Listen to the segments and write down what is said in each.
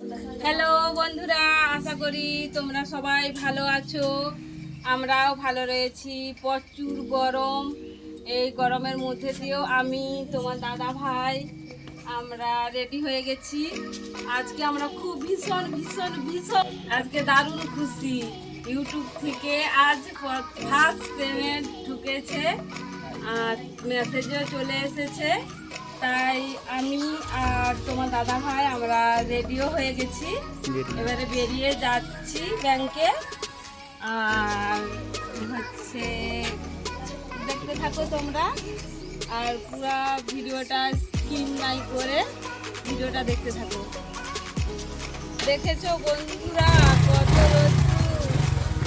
Hello বন্ধুরা, আশা করি তোমরা সবাই ভালো আছো। আমরাও ভালো রয়েছি। প্রচুর গরম। এই গরমের মধ্যে দিয়েও আমি, তোমার দাদা ভাই, আমরা রেডি হয়ে গেছি। আজকে আমরা খুব ভীষণ ভীষণ ভীষণ, আজকে দারুণ খুশি। ইউটিউব থেকে আজ ফার্স্ট পেমেন্ট ঢুকেছে। আর মেসেজও চলে এসেছে। তাই আমি আর তোমার দাদা ভাই আমরা রেডিও হয়ে গেছি। এবারে বেরিয়ে যাচ্ছি ব্যাংকে আর হচ্ছে দেখতে থাকো তোমরা। আর পুরো ভিডিওটা স্কিম নাই করে ভিডিওটা দেখতে থাকো। দেখেছ বন্ধুরা? কত রোদ্দুর।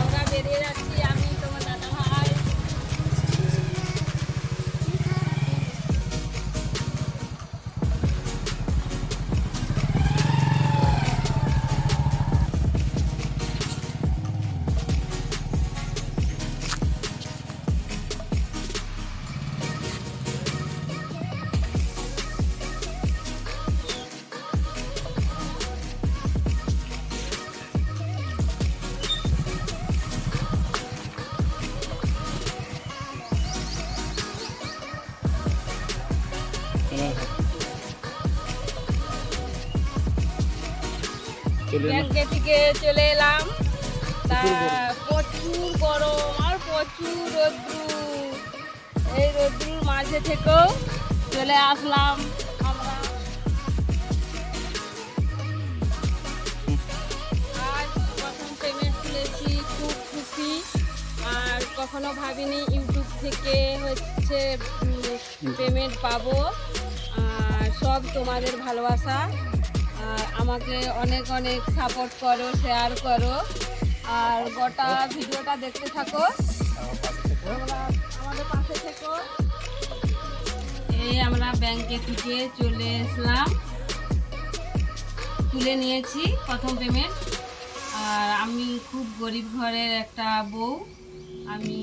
আমরা বেরিয়ে ব্যাংকে থেকে চলে এলাম। তা প্রচুর গরম আর প্রচুর রোদ্রু। এই রোদ্রুর মাঝে থেকেও চলে আসলাম আমরা। আজ প্রথম পেমেন্ট তুলেছি খুব খুশি। আর কখনো ভাবিনি ইউটিউব থেকে হচ্ছে পেমেন্ট পাবো। আর সব তোমাদের ভালোবাসা। আমাকে অনেক অনেক সাপোর্ট করো শেয়ার করো। আর গোটা ভিডিওটা দেখতে থাকো। আমাদের পাশে থেকো। এই আমরা ব্যাংকে থেকে চলে এসলাম। তুলে নিয়েছি প্রথম পেমেন্ট আর আমি খুব গরিব ঘরের একটা বউ। আমি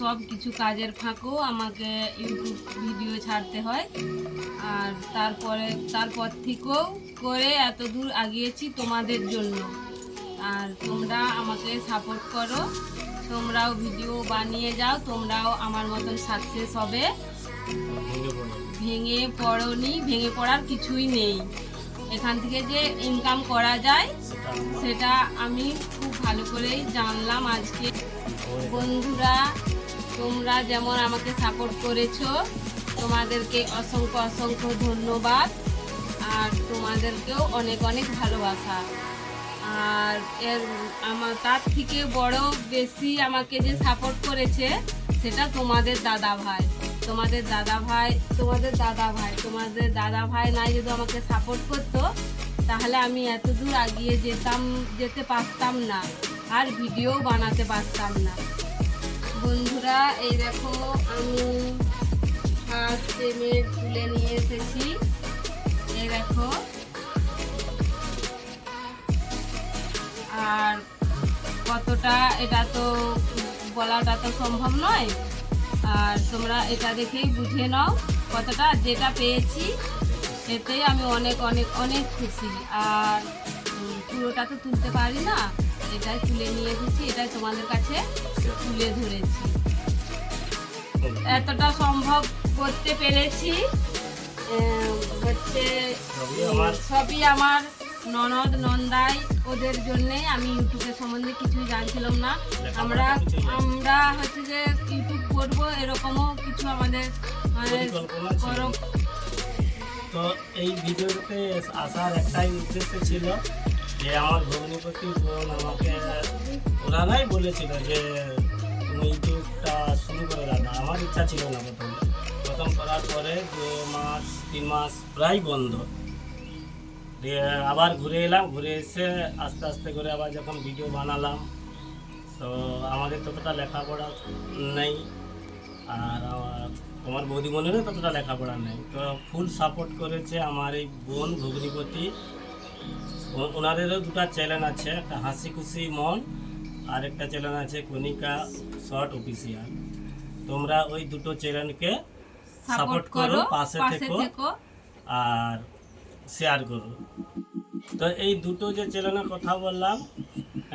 সব কিছু কাজের ফাঁকও আমাকে ইউটিউব ভিডিও ছাড়তে হয়। আর তারপরে, তারপর থেকেও করে এত দূর আগিয়েছি তোমাদের জন্য। আর তোমরা আমাকে সাপোর্ট করো। তোমরাও ভিডিও বানিয়ে যাও, তোমরাও আমার মতন সাকসেস হবে। ভেঙে পড়নি, ভেঙে পড়ার কিছুই নেই। এখান থেকে যে ইনকাম করা যায়, সেটা আমি খুব ভালো করেই জানলাম আজকে। বন্ধুরা, তোমরা যেমন আমাকে সাপোর্ট করেছ, তোমাদেরকে অসংখ্য অসংখ্য ধন্যবাদ। আর তোমাদেরকেও অনেক অনেক ভালোবাসা। আর এর আমার তার থেকে বড় বেশি আমাকে যে সাপোর্ট করেছে সেটা তোমাদের দাদা ভাই। তোমাদের দাদা ভাই, তোমাদের দাদা ভাই, তোমাদের দাদা ভাই নাই যদি আমাকে সাপোর্ট করতো, তাহলে আমি এত দূর আগিয়ে যেতাম, যেতে পারতাম না। আর ভিডিও বানাতে পারতাম না। বন্ধুরা, এই দেখো, আমি পেমেন্ট তুলে নিয়ে এসেছি। দেখো। আর কতটা এটা তো বলাটা তো সম্ভব নয়। আর তোমরা এটা দেখেই বুঝে নাও কতটা যেটা পেয়েছি, এতেই আমি অনেক অনেক অনেক খুশি। আর পুরোটা তো তুলতে পারি না, এটাই তুলে নিয়ে এসেছি, এটাই তোমাদের কাছে তুলে ধরেছি। এতটা সম্ভব করতে পেরেছি। হচ্ছে সবই আমার ননদ নন্দাই ওদের জন্যে আমি ইউটিউবের সম্বন্ধে কিছুই জানছিলাম না। আমরা আমরা হচ্ছে যে ইউটিউব করব এরকমও কিছু আমাদের মানে তো এই ভিডিওতে আসার একটাই উদ্দেশ্য ছিল যে আমার ভগ্নিপতি বোন আমাকে ওনারাই বলেছিল যে তুমি ইউটিউবটা শুরু করে দাও আমার ইচ্ছা ছিল না প্রথম। প্রথম করার পরে দু মাস, তিন মাস প্রায় বন্ধ। দিয়ে আবার ঘুরে এলাম, ঘুরে এসে আস্তে আস্তে করে আবার যখন ভিডিও বানালাম, তো আমাদের ততটা লেখাপড়া নেই, আর আমার বোনেরও ততটা লেখাপড়া নেই। তো ফুল সাপোর্ট করেছে আমার এই বোন ভগ্নিপতি। ওনাদেরও দুটো চ্যানেল আছে, একটা হাসি খুশি মন, আর একটা চ্যানেল আছে কণিকা শর্ট অফিসিয়াল তোমরা ওই দুটো চ্যানেলকে সাপোর্ট করো পাশে থেকো আর শেয়ার করো। তো এই দুটো যে চ্যানেলের কথা বললাম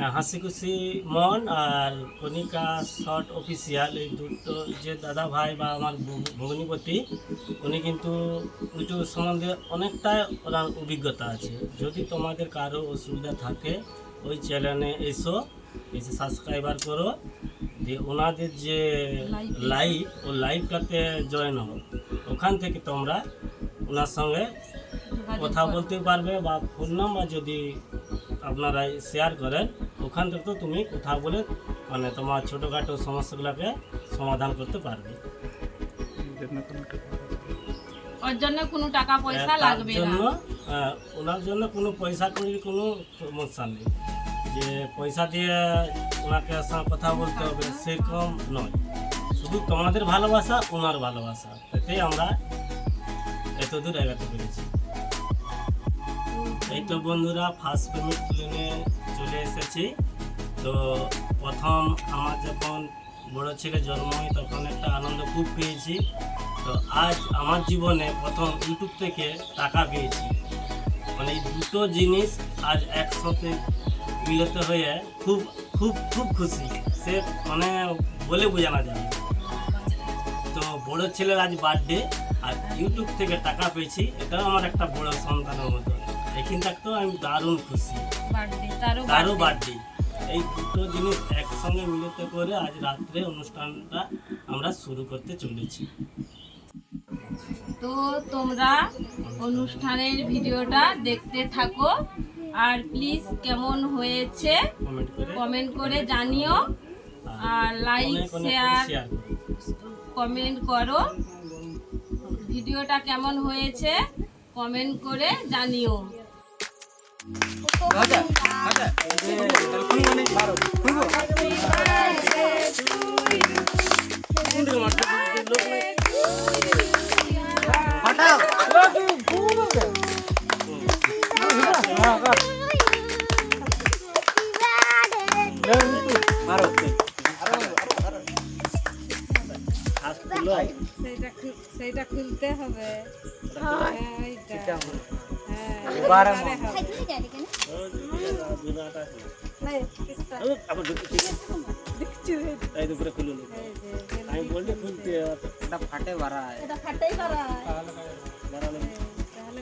হাসি খুশি মন আর কনিকা শর্ট অফিসিয়াল এই দুটো যে দাদা ভাই বা আমার ভগ- ভগ্নিপতি উনি কিন্তু ইউটিউব সম্বন্ধে অনেকটাই ওনার অভিজ্ঞতা আছে। যদি তোমাদের কারও অসুবিধা থাকে ওই চ্যানেলে এসো এসে সাবস্ক্রাইবার করো। দিয়ে ওনাদের যে লাইভ ও লাইভটাতে জয়েন হো ওখান থেকে তোমরা ওনার সঙ্গে কথা বলতে পারবে বা ফোন নাম্বার যদি আপনারা শেয়ার করেন ওখান থেকে তো তুমি কথা বলে মানে তোমার ছোটোখাটো সমস্যাগুলোকে সমাধান করতে পারবে। ওর জন্য কোনো টাকা পয়সা তার লাগবে না। জন্য আহ, ওনার জন্য কোনো পয়সা করির কোনো সমস্যা নেই। যে পয়সা দিয়ে ওনাকে সঙ্গে কথা বলতে হবে, সেরকম নয়। শুধু তোমাদের ভালোবাসা, ওনার ভালোবাসা। এতেই আমরা এতদূর এগাতে পেরেছি। এই তো বন্ধুরা ফার্স্ট পেমেন্ট প্লেনে চলে এসেছি। তো প্রথম আমার যখন বড় ছেলে জন্ম হয়, তখন একটা আনন্দ খুব পেয়েছি। তো আজ আমার জীবনে প্রথম ইউটিউব থেকে টাকা পেয়েছি। মানে এই দুটো জিনিস আজ একসাথে মিলিত হয়ে খুব খুব খুব খুশি। সে মানে বলে বোঝানো যায়। তো বড় ছেলের আজ বার্থডে আর ইউটিউব থেকে টাকা পেয়েছি। এটাও আমার একটা বড় সন্তানের মতো। এখান থাকতেও আমি দারুণ খুশি। তারও বার্থডে এই দুটো জিনিস একসঙ্গে মিলিত করে আজ রাত্রে অনুষ্ঠানটা আমরা শুরু করতে চলেছি। তো তোমরা অনুষ্ঠানের ভিডিওটা দেখতে থাকো। আর প্লিজ কেমন হয়েছে? কমেন্ট করে। জানিও। আর লাইক শেয়ার কমেন্ট করো ভিডিওটা কেমন হয়েছে? কমেন্ট করে জানিও। হ্যাঁ, এবার এবারে হবে। এই দুপুরে খুলুন এই যে, আমি বলছি খুলতে এটা ফাটে বাড়া বাড়ালে তাহলে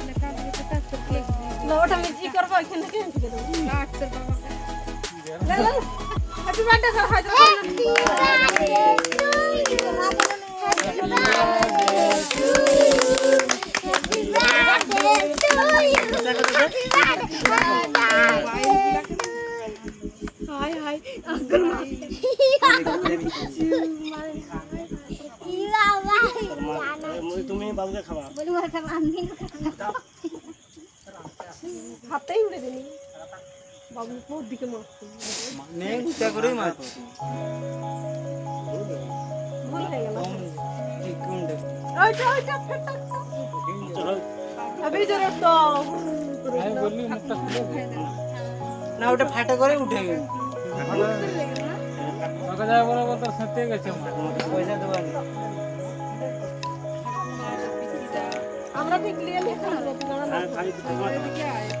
ঠিক নেই। কাট তোর বাবাকে। মা- তুমি বাবুকে খাওয়া নেই গুটা করেই মার ঠিক কোনটা চলো। না ওটা ফাটে করে উঠে গেল। দেওয়া নেই। হ্যাঁ আমরা যাই।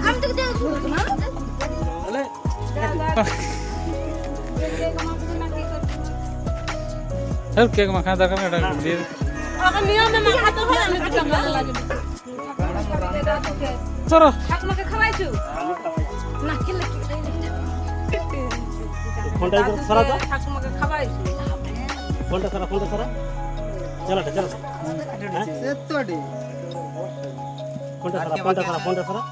আমি তোকে দেখব না বলে কেক মাখা দরকার নিয়মে মাখাতে হয় আমি দুটো ভালো লাগবে চলো। ঠাকুমাকে খাওয়াইছো? না খেলে কি? ফোনটা সরা তো ঠাকুমাকে খাওয়াইছো? ফোনটা সরা ফোনটা সরা। চালাটা চালাটা এতটি ফোনটা সরা ফোনটা সরা ফোনটা সরা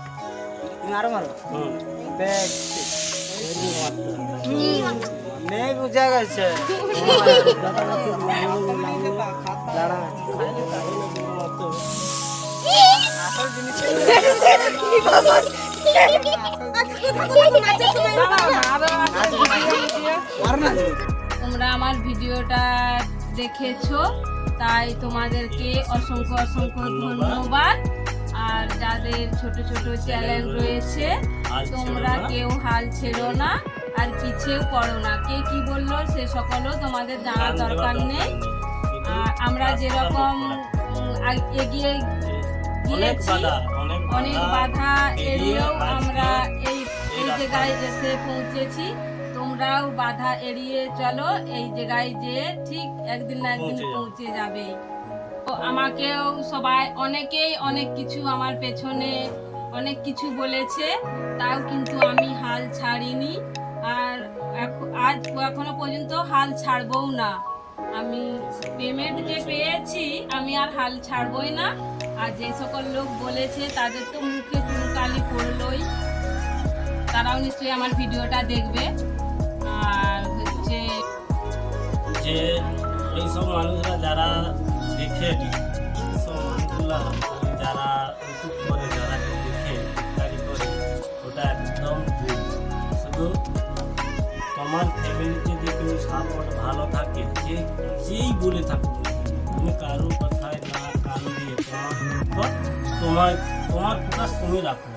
তুমি আরও মারো হুম। ব্যাগ মেঘ উজা গেছে দাঁড়া তোমরা আমার ভিডিওটা দেখেছ, তাই তোমাদেরকে অসংখ্য অসংখ্য ধন্যবাদ। আর যাদের ছোট ছোট চ্যানেল রয়েছে, তোমরা কেউ হাল ছেড়ো না, আর পিছিয়েও পড়ো না। কে কি বলল, সে সকলও তোমাদের দেওয়ার দরকার নেই। আমরা যেরকম এগিয়ে গিয়েছি অনেক বাধা এড়িয়েও আমরা এই এই জায়গায় এসে পৌঁছেছি। তোমরাও বাধা এড়িয়ে চলো। এই জায়গায় যে ঠিক একদিন না একদিন পৌঁছে যাবে। আমাকেও সবাই অনেকেই অনেক কিছু আমার পেছনে অনেক কিছু বলেছে। তাও কিন্তু আমি হাল ছাড়িনি। আর আজ এখনও পর্যন্ত হাল ছাড়বও না। আমি পেমেন্ট যে পেয়েছি আমি আর হাল ছাড়বই না। আর যে সকল লোক বলেছে, তাদের তো মুখে চুনকালি পড়লই। তারাও নিশ্চয়ই আমার ভিডিওটা দেখবে। আর হচ্ছে যে এইসব মানুষরা যারা দেখে সব মানুষগুলা যারা যারা দেখে ইত্যাদি করে, ওটা একদম শুধু তোমার ফ্যামিলি যদি কেউ সাপোর্ট ভালো থাকে, যে যেই বলে থাকুক তুমি কারও তোমার তোমার তোমার ফোকাস তুমি রাখো।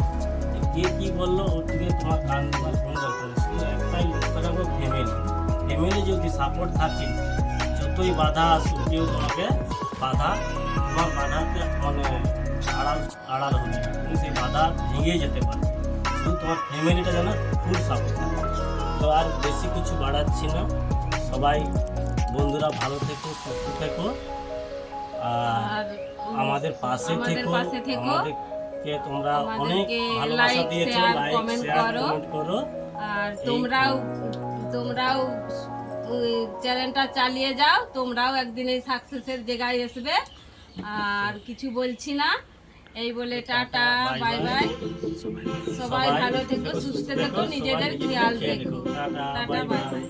কে কি বলল, ওর দিকে তোমার কান দেওয়ার কোনো দরকার শুধু একটাই লক্ষ্য রাখো ফ্যামিলি ফ্যামিলি যদি সাপোর্ট থাকে, যতই বাধা আসুক, কেউ তোমাকে বাধা, তোমার বাধাকে মানে আড়াল আড়াল হচ্ছে তুমি সেই বাধা ভেঙে যেতে পারো শুধু তোমার ফ্যামিলিটা যেন ফুল সাপোর্ট তো আর বেশি কিছু বাড়াচ্ছি না। সবাই বন্ধুরা ভালো থেকো, সুস্থ থেকো। আর আমাদের পাশে থেকো। আমাদেরকে তোমরা অনেক ভালোবাসা দিয়েছ লাইক শেয়ার কমেন্ট করো। আর তোমরাও তোমরাও চ্যানেলটা চালিয়ে যাও তোমরাও একদিন এই সাকসেসের জায়গায় আসবে। আর কিছু বলছি না। এই বলে টাটা বাই বাই সবাই ভালো থেকো সুস্থ থেকো নিজেদের খেয়াল রেখো। Tata, by. বাই